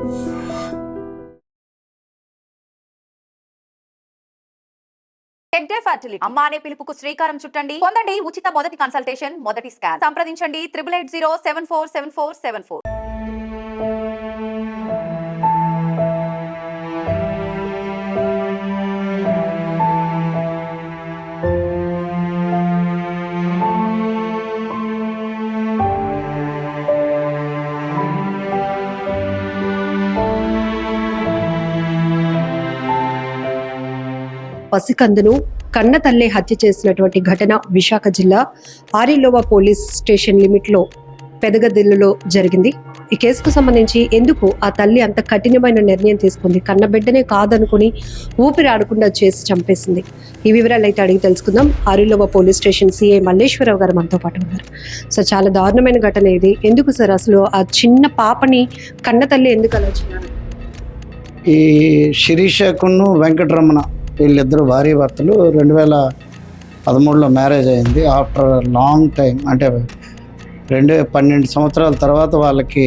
Tech day fertility అమ్మ అనే పిలుపుకు శ్రీకారం చుట్టండి. పొందండి ఉచిత మొదటి కన్సల్టేషన్ మొదటి స్కాన్ సంప్రదించండి triple eight zero seven four seven four seven four పసికందును కన్న తల్లే హత్య చేసినటువంటి ఘటన విశాఖ జిల్లా ఆరిలోవా పోలీస్ స్టేషన్ లిమిట్లో పెదగదిల్లులో జరిగింది. ఈ కేసుకు సంబంధించి ఎందుకు ఆ తల్లి అంత కఠినమైన నిర్ణయం తీసుకుంది? కన్న బిడ్డనే కాదనుకుని ఊపిరి ఆడకుండా చేసి చంపేసింది. ఈ వివరాలు అయితే అడిగి తెలుసుకుందాం. Arilova police station CI Malleswararao గారు మనతో పాటు ఉన్నారు. సో చాలా దారుణమైన ఘటన ఇది. ఎందుకు సార్ అసలు ఆ చిన్న పాపని కన్న తల్లి ఎందుకు అలా చేయాలి ఈ శిరీషకును వెంకటరమణ వీళ్ళిద్దరు భార్య భర్తలు రెండు వేల పదమూడులో మ్యారేజ్ అయింది. ఆఫ్టర్ లాంగ్ టైం అంటే రెండు పన్నెండు సంవత్సరాల తర్వాత వాళ్ళకి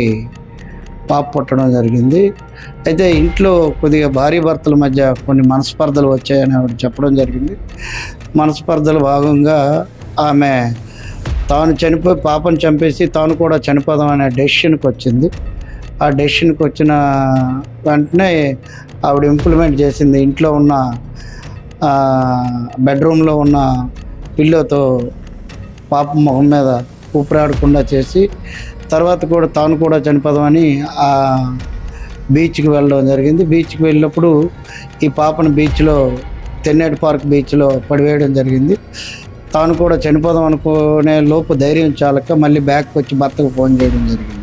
పాప పుట్టడం జరిగింది. అయితే ఇంట్లో కొద్దిగా భార్య భర్తల మధ్య కొన్ని మనస్పర్ధలు వచ్చాయని ఆవిడ చెప్పడం జరిగింది. మనస్పర్ధలు భాగంగా ఆమె తాను చనిపోయి పాపను చంపేసి తాను కూడా చనిపోదాం అనే డెసిషన్కి వచ్చింది. ఆ డెసిషన్కి వచ్చిన వెంటనే ఆవిడ ఇంప్లిమెంట్ చేసింది ఇంట్లో ఉన్న బెడ్రూమ్లో ఉన్న పిల్లోతో పాప మొహం మీద ఊపిరాడకుండా చేసి తర్వాత కూడా తాను కూడా చనిపోదామని ఆ బీచ్కి వెళ్ళడం జరిగింది. బీచ్కి వెళ్ళినప్పుడు ఈ పాపను బీచ్లో తెన్నేటి పార్క్ బీచ్లో పడివేయడం జరిగింది. తాను కూడా చనిపోదాం అనుకునే లోపు ధైర్యం చాలక మళ్ళీ బ్యాక్ వచ్చి భర్తకు ఫోన్ చేయడం జరిగింది.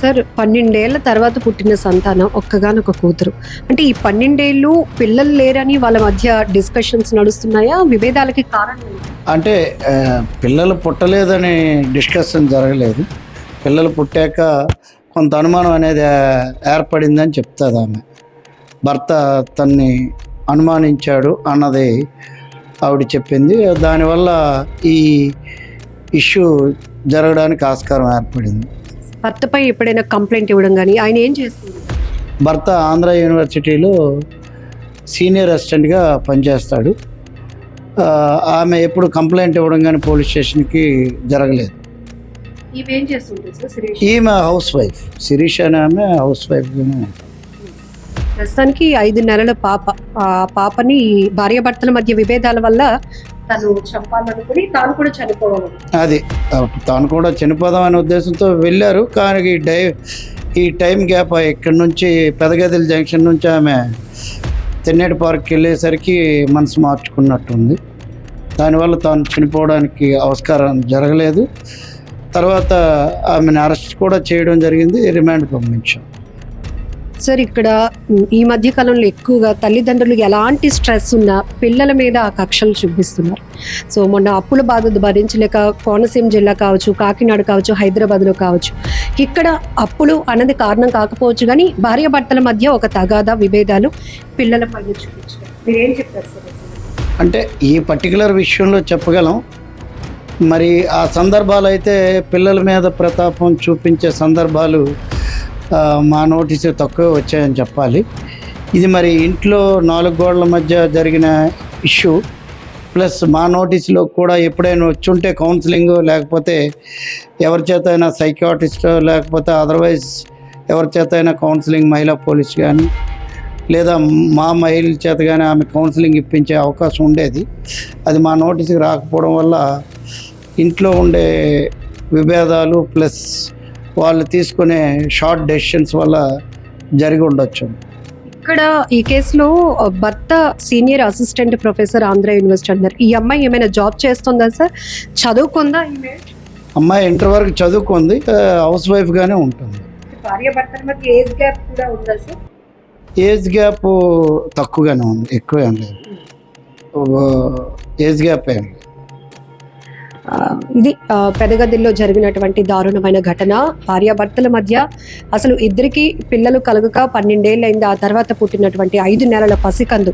సార్ పన్నెండేళ్ళ తర్వాత పుట్టిన సంతానం ఒక్కగానొక కూతురు. అంటే ఈ పన్నెండేళ్ళు పిల్లలు లేరని వాళ్ళ మధ్య డిస్కషన్స్ నడుస్తున్నాయా? విభేదాలకి కారణం అంటే పిల్లలు పుట్టలేదని డిస్కషన్ జరగలేదు. పిల్లలు పుట్టాక కొంత అనుమానం అనేది ఏర్పడిందని చెప్తుంది ఆమె. భర్త తన్ని అనుమానించాడు అన్నది ఆవిడ చెప్పింది. దానివల్ల ఈ ఇష్యూ జరగడానికి ఆస్కారం ఏర్పడింది. భర్తపై ఎప్పుడైనా కంప్లైంట్ ఇవ్వడం కానీ ఆయన ఏం చేస్తుంది భర్త ఆంధ్ర యూనివర్సిటీలో సీనియర్ అసిస్టెంట్గా పనిచేస్తాడు. ఆమె ఎప్పుడు కంప్లైంట్ ఇవ్వడం కానీ పోలీస్ స్టేషన్కి జరగలేదు. ఈమె హౌస్ వైఫ్. శిరీష్ అనే ఆమె హౌస్ వైఫ్గానే ఉంటుంది ప్రస్తుతానికి ఐదు నెలల పాప. ఆ పాపని భార్యాభర్తల మధ్య విభేదాల వల్ల తను చంపాలనుకుని తాను కూడా చనిపోవాలి అది తాను కూడా చనిపోదాం అనే ఉద్దేశంతో వెళ్ళారు. కానీ ఈ డై ఈ టైం గ్యాప్ ఇక్కడి నుంచి పెదగదిల జంక్షన్ నుంచి ఆమె తెన్నేటి పార్క్కి వెళ్ళేసరికి మనసు మార్చుకున్నట్టుంది. దానివల్ల తాను చనిపోవడానికి ఆస్కారం జరగలేదు. తర్వాత ఆమెను అరెస్ట్ కూడా చేయడం జరిగింది రిమాండ్ పంపించాం. సార్ ఇక్కడ ఈ మధ్య కాలంలో ఎక్కువగా తల్లిదండ్రులు ఎలాంటి స్ట్రెస్ ఉన్నా పిల్లల మీద ఆ కక్షలు చూపిస్తున్నారు. సో మొన్న అప్పుల బాధ భరించలేక కోనసీమ జిల్లా కావచ్చు కాకినాడ కావచ్చు హైదరాబాద్లో కావచ్చు ఇక్కడ అప్పులు అన్నది కారణం కాకపోవచ్చు కానీ భార్యాభర్తల మధ్య ఒక తగాదా విభేదాలు పిల్లల పైన చూపించారు. మీరేం చెప్తారు సార్? అంటే ఈ పర్టికులర్ విషయంలో చెప్పగలం. మరి ఆ సందర్భాలు అయితే పిల్లల మీద ప్రతాపం చూపించే సందర్భాలు మా నోటీసు తక్కువ వచ్చాయని చెప్పాలి. ఇది మరి ఇంట్లో నాలుగు గోడల మధ్య జరిగిన ఇష్యూ. ప్లస్ మా నోటీసులో కూడా ఎప్పుడైనా వచ్చుంటే కౌన్సిలింగ్ లేకపోతే ఎవరి చేత అయినా సైకాటిస్ట్ లేకపోతే అదర్వైజ్ ఎవరి చేత అయినా కౌన్సిలింగ్ మహిళా పోలీస్ కానీ లేదా మా మహిళల చేత కానీ ఆమె కౌన్సిలింగ్ ఇప్పించే అవకాశం ఉండేది. అది మా నోటీస్కి రాకపోవడం వల్ల ఇంట్లో ఉండే విభేదాలు ప్లస్ వాళ్ళు తీసుకునే షార్ట్ డెసిషన్స్ వల్ల జరిగి ఉండొచ్చు. ఇక్కడ ఈ కేసులో భర్త senior assistant professor Andhra university అన్నారు ఈ అమ్మాయి ఏమైనా జాబ్ చేస్తుందా సార్? చదువుకుందా ఈమె అమ్మాయి ఇంటర్ వరకు చదువుకుంది హౌస్ వైఫ్గానే ఉంటుంది. భార్య భర్తల మధ్య ఏజ్ గ్యాప్ కూడా ఉందా సార్? ఏజ్ గ్యాప్ తక్కువగానే ఉంది ఎక్కువ ఏం లేదు. ఏజ్ గ్యాప్ ఏం లేదు. ఇది పెదగదిల్లో పెదగదిలో జరిగినటువంటి దారుణమైన ఘటన. భార్యాభర్తల మధ్య అసలు ఇద్దరికి పిల్లలు కలగక పన్నెండేళ్ళైంది. ఆ తర్వాత పుట్టినటువంటి ఐదు నెలల పసికందు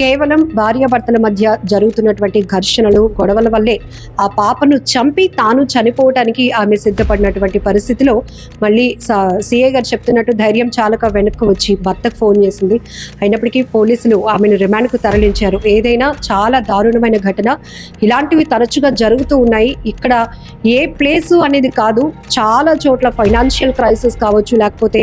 కేవలం భార్యాభర్తల మధ్య జరుగుతున్నటువంటి ఘర్షణలు గొడవల వల్లే ఆ పాపను చంపి తాను చనిపోవటానికి ఆమె సిద్ధపడినటువంటి పరిస్థితిలో మళ్ళీ సిఏ గారు చెప్తున్నట్టు ధైర్యం చాలక వెనక్కి వచ్చి భర్తకు ఫోన్ చేసింది. అయినప్పటికీ పోలీసులు ఆమెను రిమాండ్కు తరలించారు. ఏదైనా చాలా దారుణమైన ఘటన. ఇలాంటివి తరచుగా జరుగుతూ ఉన్నాయి ఇక్కడ ఏ ప్లేస్ అనేది కాదు చాలా చోట్ల ఫైనాన్షియల్ క్రైసిస్ కావచ్చు లేకపోతే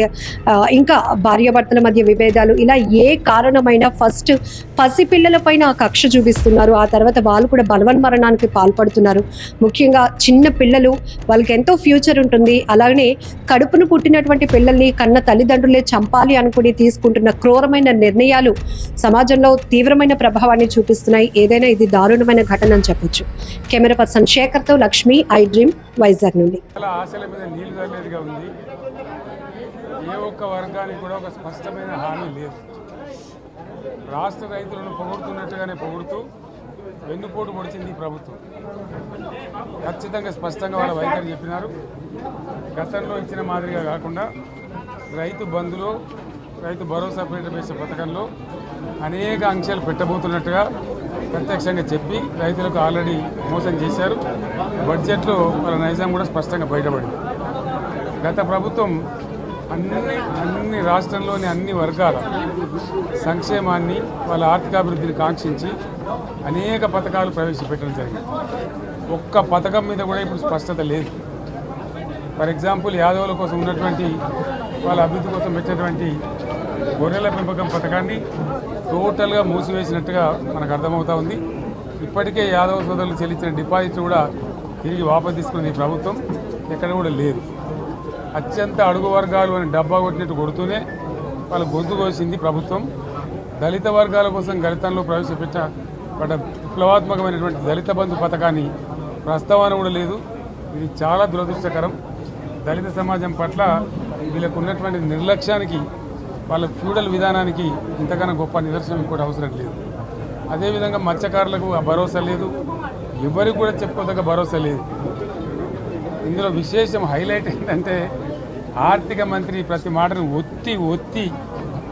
ఇంకా భార్యాభర్తల మధ్య విభేదాలు ఇలా ఏ కారణమైనా ఫస్ట్ పసిపిల్లల పైన కక్ష చూపిస్తున్నారు. ఆ తర్వాత వాళ్ళు కూడా బలవన్మరణానికి పాల్పడుతున్నారు. ముఖ్యంగా చిన్న పిల్లలు వాళ్ళకి ఎంతో ఫ్యూచర్ ఉంటుంది. అలాగే కడుపును పుట్టినటువంటి పిల్లల్ని కన్న తల్లిదండ్రులే చంపాలి అనుకుని తీసుకుంటున్న క్రూరమైన నిర్ణయాలు సమాజంలో తీవ్రమైన ప్రభావాన్ని చూపిస్తున్నాయి. ఏదైనా ఇది దారుణమైన ఘటన అని చెప్పొచ్చు. కెమెరా పర్సన్ శేఖర్తో లక్ష్మి ఐ డ్రీమ్ వైజాగ్ నుండి. ఆశల మీద నీళ్ళు తల్లేదిగా ఉంది. ఏ ఒక్క వర్గానికి కూడా ఒక స్పష్టమైన హామీ లేదు. రాష్ట్ర రైతులను పొగుడుతున్నట్టుగానే పొగుడుతూ వెన్నుపోటు పొడిచింది ప్రభుత్వం. ఖచ్చితంగా స్పష్టంగా వాళ్ళ వైఖరి చెప్పినారు. గతంలో ఇచ్చిన మాదిరిగా కాకుండా రైతు బంధులో రైతు భరోసా పేట వేసే పథకంలో అనేక అంశాలు పెట్టబోతున్నట్టుగా ప్రత్యక్షంగా చెప్పి రైతులకు ఆల్రెడీ మోసం చేశారు. బడ్జెట్లో వాళ్ళ నైజాం కూడా స్పష్టంగా బయటపడింది. గత ప్రభుత్వం అన్ని అన్ని రాష్ట్రంలోని అన్ని వర్గాల సంక్షేమాన్ని వాళ్ళ ఆర్థికాభివృద్ధిని కాంక్షించి అనేక పథకాలు ప్రవేశపెట్టడం జరిగింది. ఒక్క పథకం మీద కూడా ఇప్పుడు స్పష్టత లేదు. ఫర్ ఎగ్జాంపుల్ యాదవుల కోసం ఉన్నటువంటి వాళ్ళ అభివృద్ధి కోసం పెట్టినటువంటి గొర్రెల పెంపకం పథకాన్ని టోటల్గా మూసివేసినట్టుగా మనకు అర్థమవుతా ఉంది. ఇప్పటికే యాదవ సోదరులు చెల్లించిన డిపాజిట్ కూడా తిరిగి వాపసు తీసుకుని ఈ ప్రభుత్వం. ఎక్కడ కూడా లేదు. అత్యంత అడుగు వర్గాలు అని డబ్బా కొట్టినట్టు కొడుతూనే వాళ్ళు గొంతు కోసింది ప్రభుత్వం. దళిత వర్గాల కోసం గళితంలో ప్రవేశపెట్టబడ్డ విప్లవాత్మకమైనటువంటి దళిత బంధు పథకాన్ని ప్రస్తావన కూడా లేదు. ఇది చాలా దురదృష్టకరం. దళిత సమాజం పట్ల వీళ్ళకు ఉన్నటువంటి నిర్లక్ష్యానికి వాళ్ళ ఫ్యూడల్ విధానానికి ఇంతకన్నా గొప్ప నిదర్శనం ఇంకోటి అవసరం లేదు. అదేవిధంగా మత్స్యకారులకు ఆ భరోసా లేదు. ఎవరికి కూడా చెప్పుకోదగ్గ భరోసా లేదు. ఇందులో విశేషం హైలైట్ ఏంటంటే ఆర్థిక మంత్రి ప్రతి మాటను ఒత్తి ఒత్తి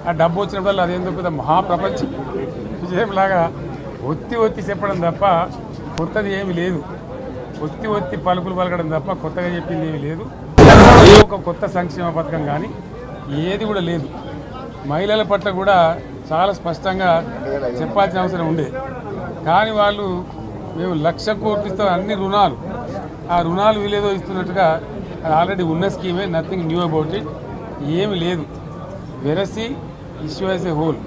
ఆ డబ్బు వచ్చినప్పుడల్లా అదేందో పెద్ద మహాప్రపంచం విజయంలాగా ఒత్తి ఒత్తి చెప్పడం తప్ప కొత్తది ఏమీ లేదు. ఒత్తి ఒత్తి పలుకులు పలకడం తప్ప కొత్తగా చెప్పింది ఏమీ లేదు. ఏ ఒక కొత్త సంక్షేమ పథకం కానీ ఏది కూడా లేదు. మహిళల పట్ల కూడా చాలా స్పష్టంగా చెప్పాల్సిన అవసరం ఉండే కానీ వాళ్ళు మేము లక్ష కోట్లతో అన్ని రుణాలు. ఆ రుణాలు వీలేదో ఇస్తున్నట్టుగా అది ఆల్రెడీ ఉన్న స్కీమే నథింగ్ న్యూ అబౌట్ ఇట్ ఏమి లేదు. వెరసి ఇష్యూ యాజ్ ఏ హోల్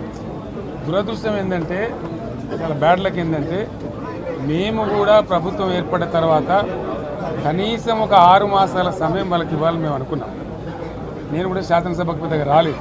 దురదృష్టం ఏంటంటే చాలా బ్యాడ్లకి ఏంటంటే మేము కూడా ప్రభుత్వం ఏర్పడిన తర్వాత కనీసం ఒక ఆరు మాసాల సమయం వాళ్ళకి ఇవ్వాలని మేము అనుకున్నాం. నేను కూడా శాసనసభకు పెద్దగా రాలేదు.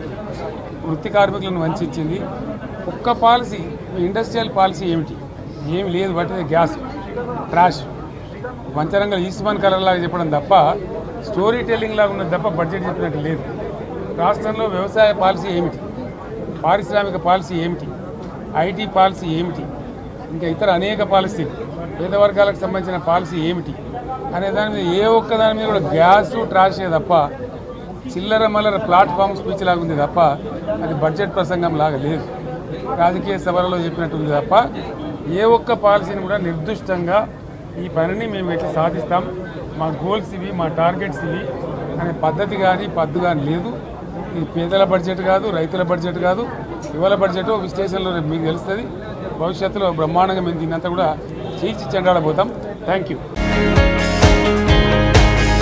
వృత్తి కార్మికులను వంచింది ఒక్క పాలసీ ఇండస్ట్రియల్ పాలసీ ఏమిటి? ఏమి లేదు బట్టి గ్యాస్ ట్రాష్. పంచరంగ ఈస్మాన్ కలర్లాగా చెప్పడం తప్ప స్టోరీ టెల్లింగ్ లాగా ఉన్నది తప్ప బడ్జెట్ చెప్పినట్టు లేదు. రాష్ట్రంలో వ్యవసాయ పాలసీ ఏమిటి? పారిశ్రామిక పాలసీ ఏమిటి? ఐటీ పాలసీ ఏమిటి? ఇంకా ఇతర అనేక పాలసీలు. పేద వర్గాలకు సంబంధించిన పాలసీ ఏమిటి? అనే దాని మీద ఏ ఒక్క దాని మీద కూడా గ్యాసు ట్రాషే తప్ప చిల్లర మల్లర ప్లాట్ఫామ్ స్పీచ్ లాగా ఉంది తప్ప అది బడ్జెట్ ప్రసంగం లాగా లేదు. రాజకీయ సభలలో చెప్పినట్టుంది తప్ప ఏ ఒక్క పాలసీని కూడా నిర్దిష్టంగా ఈ పనిని మేము ఎట్లా సాధిస్తాం. మా గోల్స్ ఇవి మా టార్గెట్స్ ఇవి అనే పద్ధతి కానీ పద్దు కానీ లేదు. ఇది పేదల బడ్జెట్ కాదు రైతుల బడ్జెట్ కాదు. యువల బడ్జెట్ విశ్లేషణలో మీకు తెలుస్తుంది. భవిష్యత్తులో బ్రహ్మాండంగా మేము దీన్నంతా కూడా చీల్చి చెండాడబోతాం. Thank you